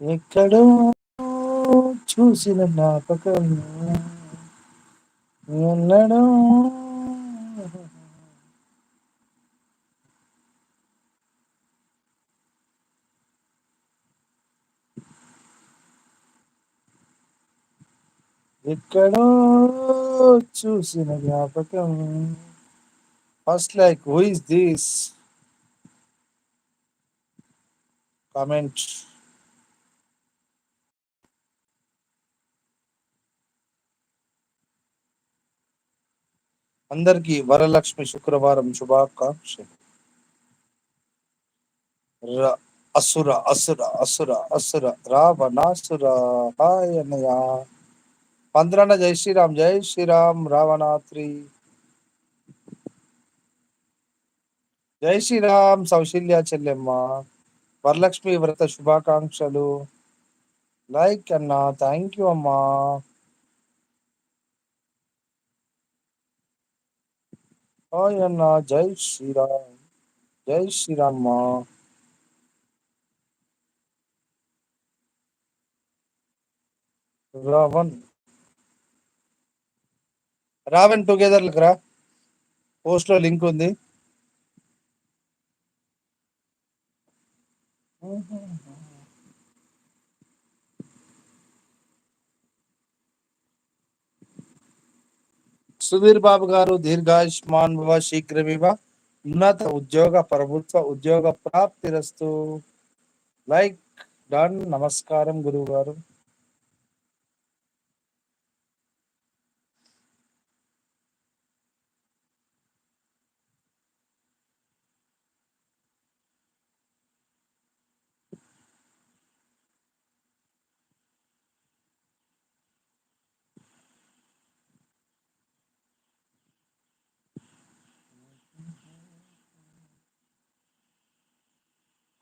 ఎక్కడో చూసిన జ్ఞాపకం ఎన్నడో. ఎక్కడో చూసిన జ్ఞాపకం. First like who is this? Comment. అందరికీ వరలక్ష్మి శుక్రవారం శుభాకాంక్షలు. అసుర అసుర అసుర అసుర రావణాసుర హాయనయా అన్నయ్య. పంద్రన జై శ్రీరామ్ జై శ్రీరామ్ రావణాత్రి జై శ్రీరామ్ సౌశల్య చెల్లెమ్మ. వరలక్ష్మి వ్రత శుభాకాంక్షలు. లైక్ అన్న థ్యాంక్ యూ అమ్మా. హాయ్ అన్న జై శ్రీరామ్ జై శ్రీరామ్ అమ్మా రావణ్ రావణ్ టుగెదర్ రా. పోస్ట్లో లింక్ ఉంది. సుధీర్ బాబు గారు దీర్ఘాయుష్మాన్ భవ శీఘ్రమివ ఉన్నత ఉద్యోగ ప్రభుత్వ ఉద్యోగ ప్రాప్తిరస్తు. Like done. నమస్కారం గురువు గారు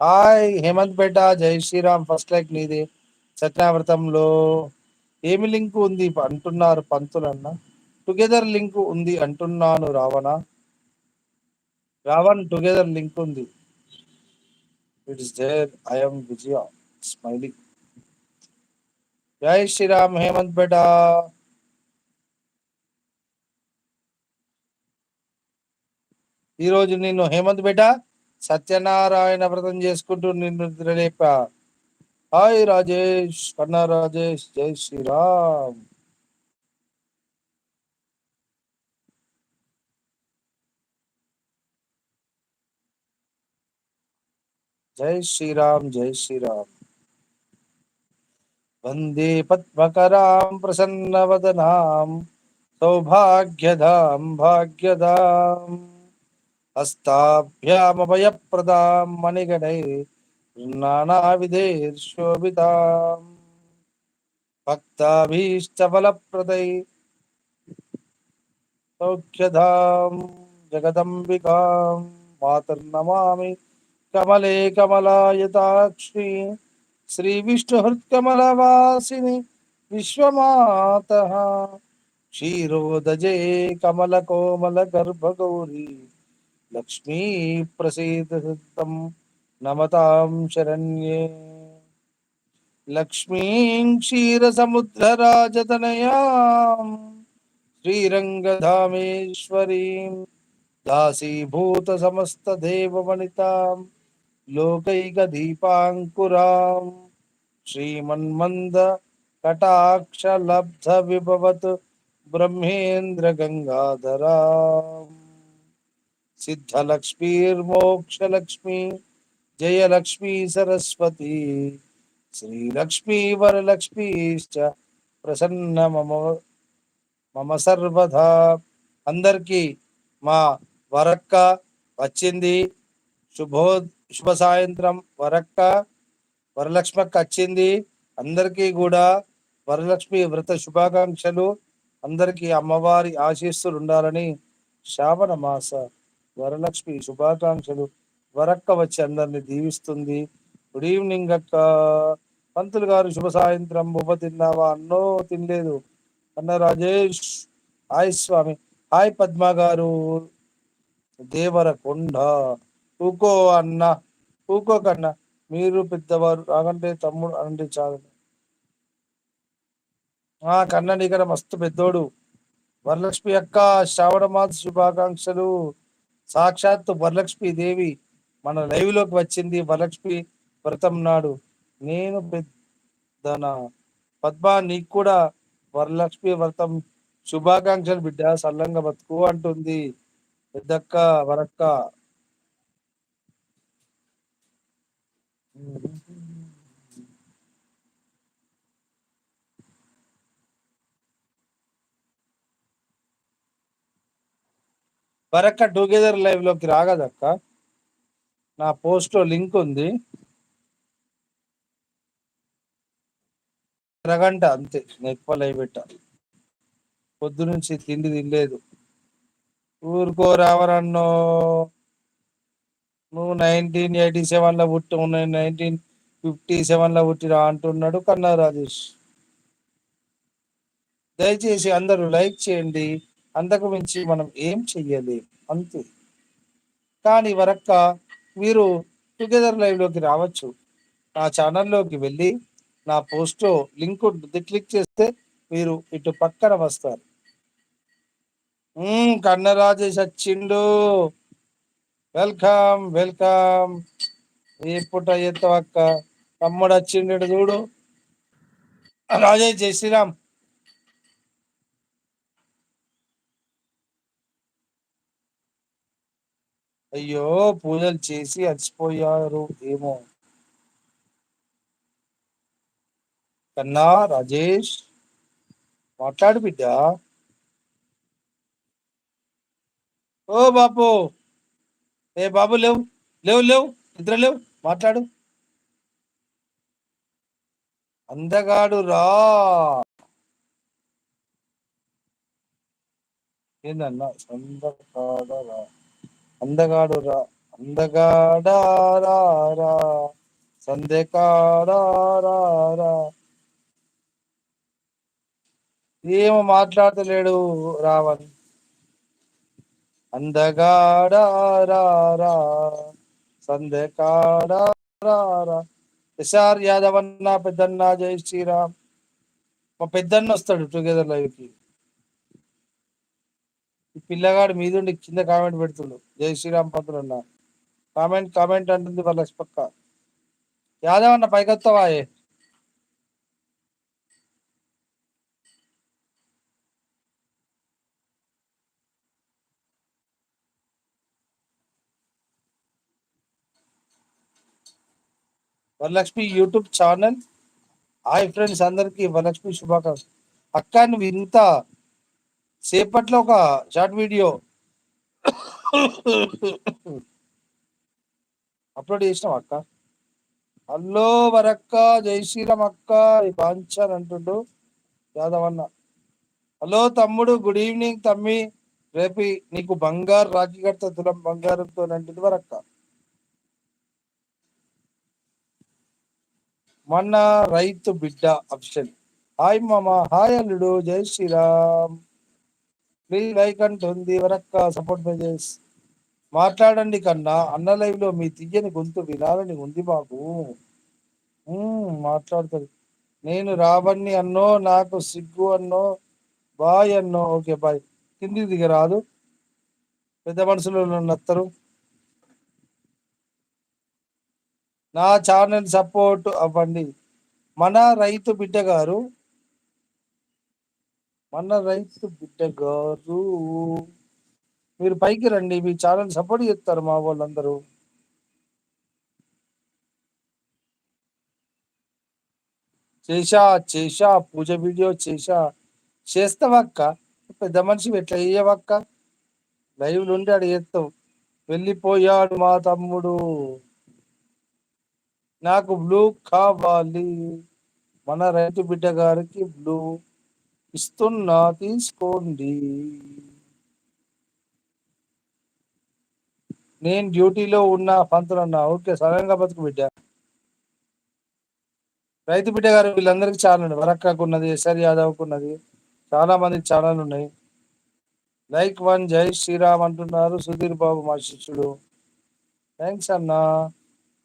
హాయ్ హేమంత్ పేట జై శ్రీరామ్ ఫస్ట్ లైక్ నీది. సత్యావ్రతంలో ఏమి లింక్ ఉంది అంటున్నారు పంతులన్న? టుగెదర్ లింక్ ఉంది అంటున్నాను రావణ. రావణ్ టుగెదర్ లింక్ ఉంది. It is there I'm Vijaya smiling. జై శ్రీరామ్ హేమంత్ పేట. ఈరోజు నేను హేమంత్ బేటా సత్యనారాయణ వ్రతం చేసుకుంటూ నిన్ను నిద్రలేపా. హాయ్ రాజేష్ కన్నా రాజేష్ జై శ్రీరామ్. జై శ్రీరామ్ జై శ్రీరామ్. వందే పద్మకరాం ప్రసన్నవదనాం సౌభాగ్యదాం భాగ్యదాం हस्ताभ्यामभयप्रदां मणिगणैर्नानाविधैर्शोभिताम् भक्ताभीष्टफलप्रदै सौख्यधां जगदम्बिकां मातर्नमामि कमले कमलायताक्षी श्रीविष्णुहृत्कमलवासिनि विश्वमातः। क्षीरोदजे कमलकोमलगर्भगौरी। లక్ష్మీ ప్రసీద సిద్ధం నమతాం శరణ్యే. లక్ష్మీం క్షీరసముద్రరాజతనయాం. శ్రీరంగధామేశ్వరీం. దాసీభూత సమస్త దేవవనితాం లోకైక సిద్ధలక్ష్మీర్మోక్షలక్ష్మీ జయలక్ష్మీ సరస్వతి శ్రీలక్ష్మీ వరలక్ష్మీశ్చ ప్రసన్న మమ మమ సర్వదా. అందరికీ మా వరక్క వచ్చింది. శుభో శుభ సాయంత్రం వరక్క వరలక్ష్మక్క వచ్చింది. అందరికీ కూడా వరలక్ష్మి వ్రత శుభాకాంక్షలు. అందరికీ అమ్మవారి ఆశీస్సులు ఉండాలని శ్రావణ మాస వరలక్ష్మి శుభాకాంక్షలు. వరక్క వచ్చి అందరిని దీవిస్తుంది. గుడ్ ఈవినింగ్ అక్క. పంతులు గారు శుభ సాయంత్రం. బొబ్బ తిన్నావా? అన్నో తినలేదు. అన్న రాజేష్. హాయ్ స్వామి. హాయ్ పద్మ గారు. దేవర కొండ ఊకో అన్న. ఊకో కన్నా. మీరు పెద్దవారు. రాగంటే తమ్ముడు అనండి చాలు. ఆ కన్న నీకన్నా మస్తు పెద్దోడు. వరలక్ష్మి అక్క శ్రావణ మాస శుభాకాంక్షలు. సాక్షాత్తు వరలక్ష్మి దేవి మన లైవ్లోకి వచ్చింది. వరలక్ష్మి వ్రతం నాడు నేను పెద్దన. పద్మా నీకు కూడా వరలక్ష్మి వ్రతం శుభాకాంక్షలు బిడ్డ. సల్లంగా బతుకు అంటుంది. పెద్దక్క వరక్క. వరక్క టుగెదర్ లైవ్లోకి రాగదక్క. నా పోస్ట్లో లింక్ ఉంది. అరగంట అంతే ఎక్కువ లైవ్ పెట్ట. పొద్దు నుంచి తిండి తినలేదు. ఊరుకో రావరన్నో. నువ్వు నైన్టీన్ ఎయిటీ సెవెన్లో పుట్టి నైన్టీన్ ఫిఫ్టీ సెవెన్లో పుట్టిరా అంటున్నాడు కన్నా రాజేష్ దయచేసి అందరూ లైక్ చేయండి. అంతకు మించి మనం ఏం చెయ్యలేం అంతే. కానీ వరక్క మీరు టుగెదర్ లైవ్లోకి రావచ్చు. నా ఛానల్లోకి వెళ్ళి నా పోస్ట్లో లింక్ క్లిక్ చేస్తే మీరు ఇటు పక్కన వస్తారు. కన్నరాజు వచ్చిండు వెల్కమ్ వెల్కమ్. ఏ పుట్ట ఎత్తవక్క? తమ్ముడు వచ్చిండు చూడు. రాజేష్ జై శ్రీరామ్. అయ్యో పూజలు చేసి అలసిపోయారు. ఏమో. కన్నా రాజేష్ మాట్లాడు బిడ్డ. ఓ బాపు ఏ బాబు లేవు లేవు లేవు నిద్ర లేవు మాట్లాడు. అందగాడు రా. ఏందన్నా? అందగాడు రా. అందగాడు రా అందగాడారా సందేకాడారా ఏమో మాట్లాడతలేడు రావణ్. అందగాడారా సందేకాడారా ఎస్ఆర్ యాదవ్ అన్న పెద్దన్న జై శ్రీరామ్. మా పెద్దన్న వస్తాడు టుగెదర్ లైవ్కి పిల్లగాడు మీదుండి కింద కామెంట్ పెడుతుండు. జై శ్రీరామ్ పంతులు అన్న కామెంట్ కామెంట్ అంటుంది వాళ్ళ పక్క. యాదవ్ అన్న పైకొస్తావా Varalakshmi YouTube channel. Hi friends అందరికి వరలక్ష్మి శుభాకాంక్షలు. అక్క నువ్వు ఇంత సేపట్లో ఒక షార్ట్ వీడియో అప్లోడ్ చేసినాం అక్క? హలో వరక్క జై శ్రీరామ్ అక్క బాంచాన్ అంటుండు యాదవ్ అన్న హలో తమ్ముడు గుడ్ ఈవినింగ్ తమ్మి. రేపు నీకు బంగారు రాఖీ కడత తులం బంగారంతో అంటుంది వరక్క. మొన్న రైతు బిడ్డ అఫిషియల్ హాయ్ మామ హాయ్ అల్లుడు జై శ్రీరామ్. ప్లీజ్ లైక్ అంటుంది వరక్క సపోర్ట్ మెసేజ్. మాట్లాడండి కన్నా అన్న లైవ్లో మీ తీయని గొంతు వినాలని ఉంది మాకు మాట్లాడుతుంది నేను రాబన్ని అన్నో నాకు సిగ్గు అన్నో బాయ్ అన్నో. Okay bye. కింది దిగ రాదు. పెద్ద మనుషులు నత్తరు. నా ఛానల్ సపోర్ట్ అవ్వండి. మన రైతు బిడ్డ గారు మన రైతు బిడ్డ గారు మీరు పైకి రండి మీ ఛానల్ సపోర్ట్ చేస్తారు మా వాళ్ళందరూ. చేశా చేశా పూజ వీడియో చేశా. చేస్తావక్క పెద్ద మనిషి ఎట్లా చేయవక్క లైవ్ నుండి అడు చేస్తావు వెళ్ళిపోయాడు మా తమ్ముడు. నాకు బ్లూ కావాలి. మన రైతు బిడ్డ గారికి బ్లూ ఇస్తున్నా తీసుకోండి. నేను డ్యూటీలో ఉన్న పంతులన్నా ఓకే సడన్గా బతుకు బిడ్డ. రైతు బిడ్డ గారు వీళ్ళందరికీ ఛానల్ వరక్కకు ఉన్నది ఎస్ఆర్ యాదవ్కు ఉన్నది చాలా మందికి ఛానల్ ఉన్నాయి. లైక్ వన్ జై శ్రీరామ్ అంటున్నారు సుధీర్ బాబు మా శిష్యుడు. థ్యాంక్స్ అన్నా.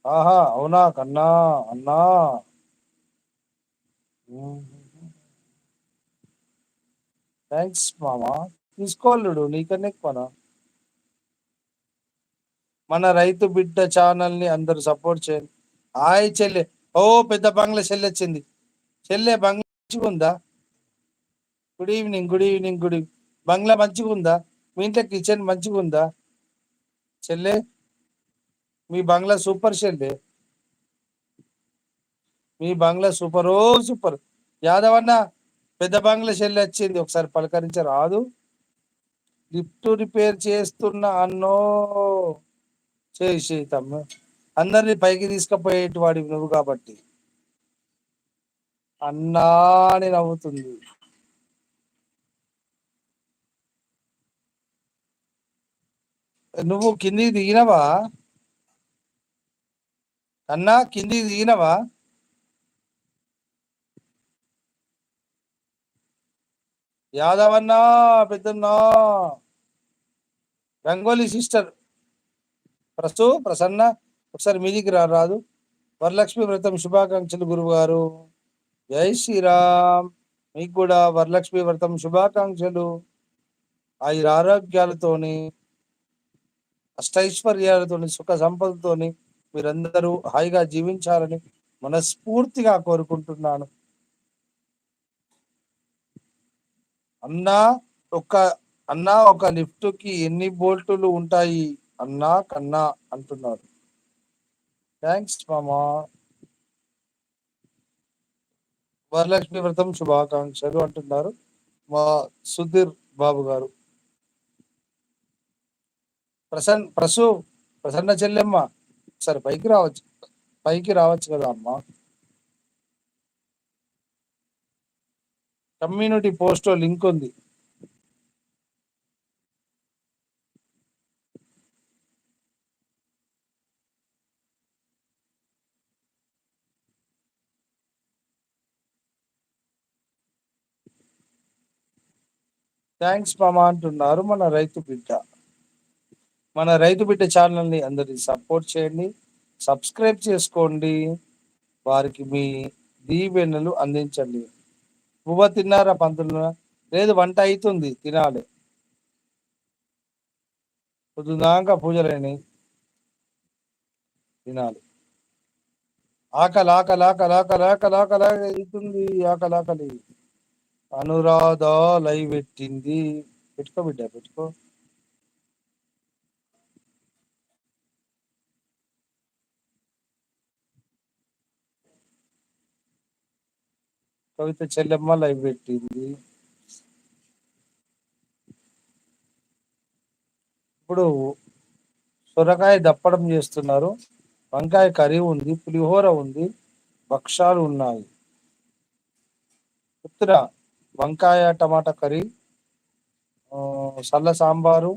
ఆహా అవునా కన్నా? అన్నా. థ్యాంక్స్ మామా. తీసుకోలేడు నీకన్నా ఎక్కువనా? మన రైతు బిడ్డ ఛానల్ని అందరు సపోర్ట్ చేయండి. హాయ్ చెల్లె. ఓ పెద్ద బంగ్లా చెల్లె వచ్చింది. చెల్లె బంగ్లా మంచిగా ఉందా? Good evening good evening good evening bungalow మంచిగా ఉందా? మీ ఇంట్లో కిచెన్ మంచిగా ఉందా? చెల్లె మీ బంగ్లా సూపర్ చెల్లె. మీ బంగ్లా సూపర్ ఓ సూపర్. యాదవ్ అన్న పెద్ద బంగ్లా చెల్లి వచ్చింది. ఒకసారి పలకరించ రాదు లిఫ్ట్ రిపేర్ చేస్తున్న అన్నో. చేయి తమ్ము. అందరినీ పైకి తీసుకుపోయేటి వాడివి నువ్వు కాబట్టి. అన్నా అని నవ్వుతుంది. నువ్వు కిందికి దిగినవా? అన్నా కిందికి దిగినవా? యాదవన్నా పెద్దన్నా. రంగోలీ సిస్టర్. ప్రస్తు ప్రసన్న ఒకసారి మీదికి రారాదు వరలక్ష్మి వ్రతం శుభాకాంక్షలు గురువు గారు జై శ్రీరామ్. మీకు కూడా వరలక్ష్మి వ్రతం శుభాకాంక్షలు. ఆయుర ఆరోగ్యాలతోని అష్టైశ్వర్యాలతోని సుఖ సంపదతోని మీరందరూ హాయిగా జీవించాలని మనస్ఫూర్తిగా కోరుకుంటున్నాను. అన్నా ఒక అన్నా ఒక లిఫ్ట్కి ఎన్ని బోల్టులు ఉంటాయి? అన్నా కన్నా అంటున్నారు. థ్యాంక్స్ మామా. వరలక్ష్మి వ్రతం శుభాకాంక్షలు అంటున్నారు. మా సుధీర్ బాబు గారు. ప్రసన్ ప్రసూ ప్రసన్న చెల్లెమ్మ. సరే పైకి రావచ్చు పైకి రావచ్చు కదా అమ్మ. కమ్యూనిటీ పోస్ట్ లింక్ ఉంది. థ్యాంక్స్ మామ అంటున్నారు మన రైతు బిడ్డ. మన రైతు బిడ్డ ఛానల్ని అందరి సపోర్ట్ చేయండి సబ్స్క్రైబ్ చేసుకోండి. వారికి మీ దీవెనలు అందించండి. పువ్వ తిన్నారా పంతులు? లేదు వంట అవుతుంది తినాలి. పొద్దుదాకా పూజలేని. తినాలి. ఆకలి ఆకలి ఆకలి ఆకలి ఆకలి ఆకలి అవుతుంది ఆకలి ఆకలి. అనురాధ లైవ్ పెట్టింది. పెట్టుకో బిడ్డ పెట్టుకో. కవిత చెల్లెమ్మ లైవ్ పెట్టింది. ఇప్పుడు సొరకాయ దప్పడం చేస్తున్నారు. వంకాయ కర్రీ ఉంది పులిహోర ఉంది భక్షాలు ఉన్నాయి. ఉత్తర వంకాయ టమాటా కర్రీ సల్ల సాంబారు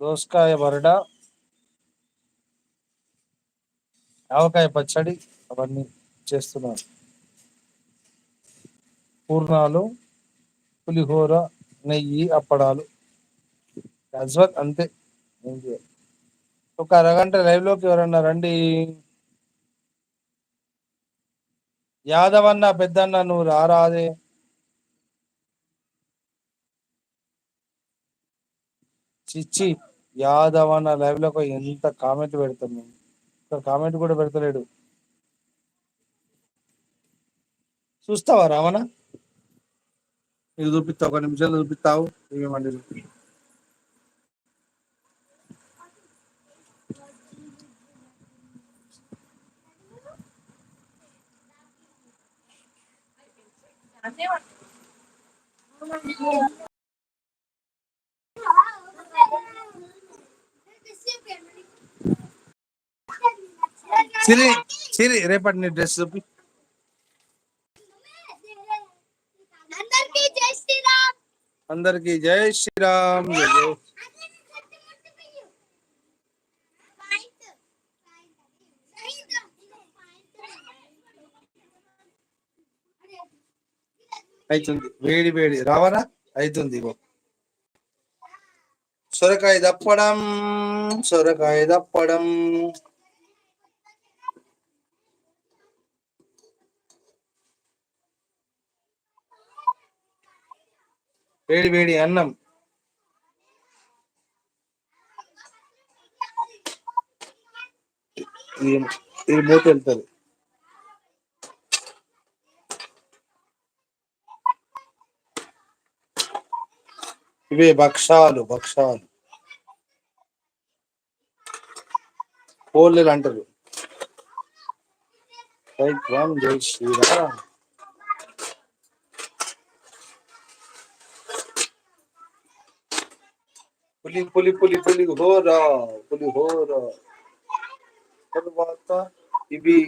దోసకాయ బరడ ఆవకాయ పచ్చడి అవన్నీ. చేస్తున్నారు. పూర్ణాలు పులిహోర నెయ్యి అప్పడాలు. యాజ్వల్ అంతే. ఒక అరగంట లైవ్లోకి ఎవరన్నా రండి. యాదవ్ అన్న పెద్దన్న నువ్వు రారాదే. చిచ్చి యాదవ్ అన్న లైవ్లో ఎంత కామెంట్ పెడతాను కామెంట్ కూడా పెడతలేడు. చూస్తావా రావణ? ఇది చూపిస్తావు ఒక నిమిషాలు చూపిస్తావు. ఏమండి సిరి సిరి రేపటి నీ డ్రెస్ చూపి. అందరికి జై శ్రీరామ్. అవుతుంది వేడి వేడి. రావరా అవుతుంది సొరకాయ దప్పడం సొరకాయ దప్పడం. వేడి వేడి అన్నం. ఇది మూత వెళ్తుంది. ఇవే భక్షాలు భక్షాలు. పోలేలు అంటారు. జై శ్రీరామ్. పులి పులి పులి పులి హోరా పులి హోరా. తర్వాత ఇవి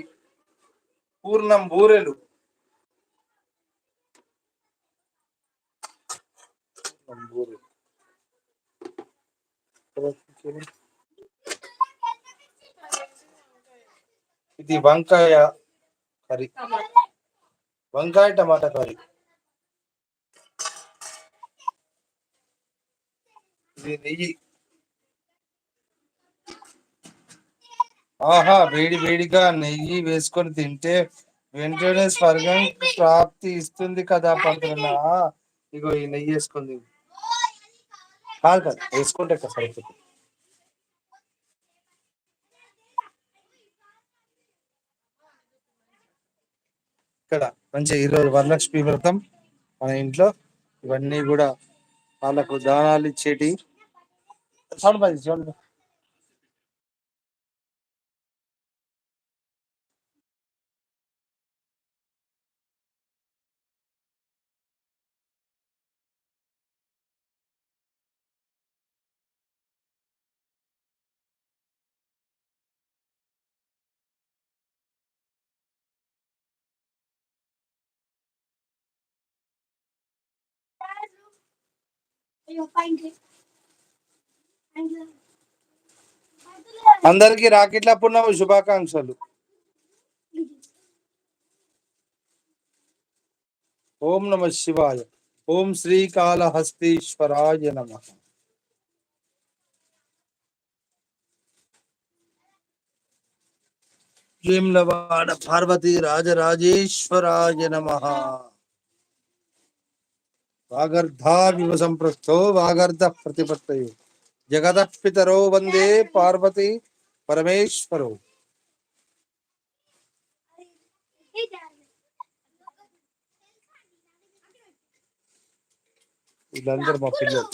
పూర్ణం బూరెలు. బూరెలు. ఇది వంకాయ కర్రీ. వంకాయ టమాటా కర్రీ. ఇది నెయ్యి ఆహా వేడి వేడిగా నెయ్యి వేసుకొని తింటే వెంటనే స్వర్గం ప్రాప్తి ఇస్తుంది కదా పంతున్నా ఇగో ఈ నెయ్యి వేసుకుంది కాదు కాదు వేసుకుంటే సరిపోతుంది? ఇక్కడ మంచి ఈరోజు వరలక్ష్మి వ్రతం మన ఇంట్లో. ఇవన్నీ కూడా వాళ్ళకు దానాలు ఇచ్చేటి সাউন্ড বাজিয়েছি You'll find it. అందరికి రాకెట్ల పున్నమ శుభాకాంక్షలు ఓం నమ శివాయ ఓం శ్రీకాళహస్తీశ్వరాయ నమ వేములవాడ పార్వతీ రాజరాజేశ్వరాయ నమ వాగర్ధావివ సంపృష్టో వాగర్ధ ప్రతిపత్తయో జగదపితరో వందే పార్వతి పరమేశ్వరో. వీళ్ళందరూ మా పిల్లలు.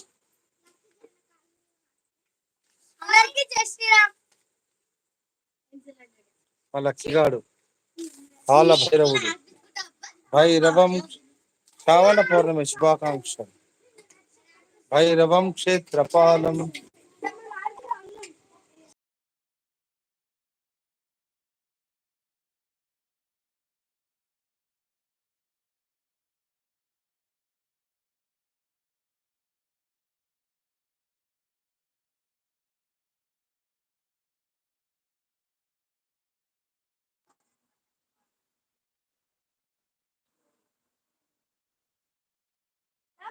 మా లక్ష్మిగాడు పాల భైరవుడు. భైరవం శ్రావణ పౌర్ణమి శుభాకాంక్షలు. భైరవం క్షేత్రపాలం.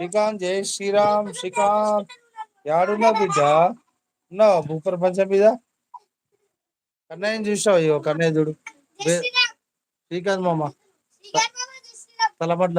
శ్రీకాంత్ జై శ్రీరామ్ శ్రీకాంత్ యాడున్నావు బిడ్డ ఉన్నావు భూప్రపంచం మీద కన్నయ్యని చూసావు అయ్యో కన్నయ్య చూడు శ్రీకాంత్ మామ తలపడ్ల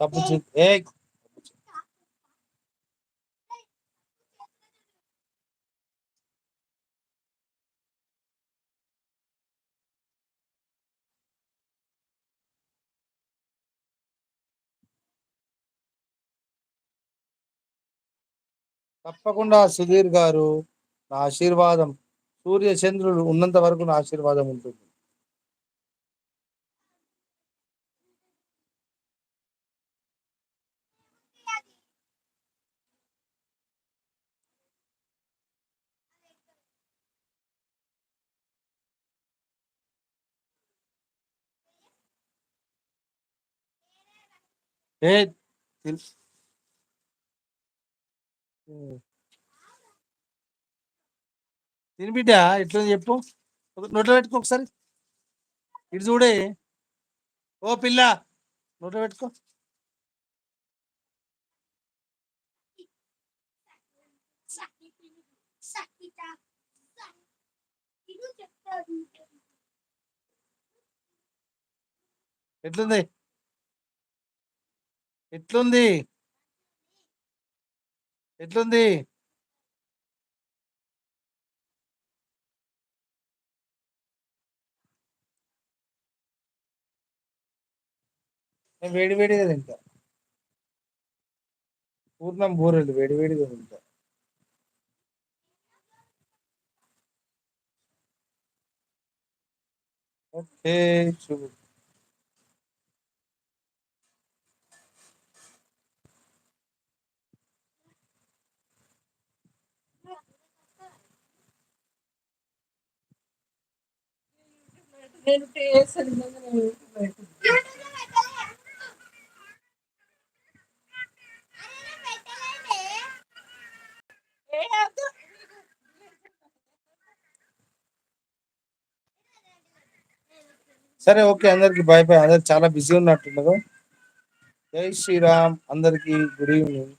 సబ్బు ఏ తప్పకుండా సుధీర్ గారు నా ఆశీర్వాదం. సూర్య చంద్రుడు ఉన్నంత వరకు నా ఆశీర్వాదం ఉంటుంది. ఏ తిని బిడ్డ ఎట్లా చెప్పు నోట్లో పెట్టుకో ఒకసారి ఇటు చూడే ఓ పిల్ల నోట్లో పెట్టుకో ఎట్లుంది ఎట్లుంది? ఎట్లుంది? నేను వేడి వేడిగా తింటా. పూర్ణం బూరెలు వేడి వేడిగా తింటా. ఓకే చూడు. నేను సరే ఓకే అందరికి బాయ్ బాయ్ అందరు చాలా బిజీ ఉన్నట్టున్నారు. జై శ్రీరామ్. అందరికి గుడ్ ఈవినింగ్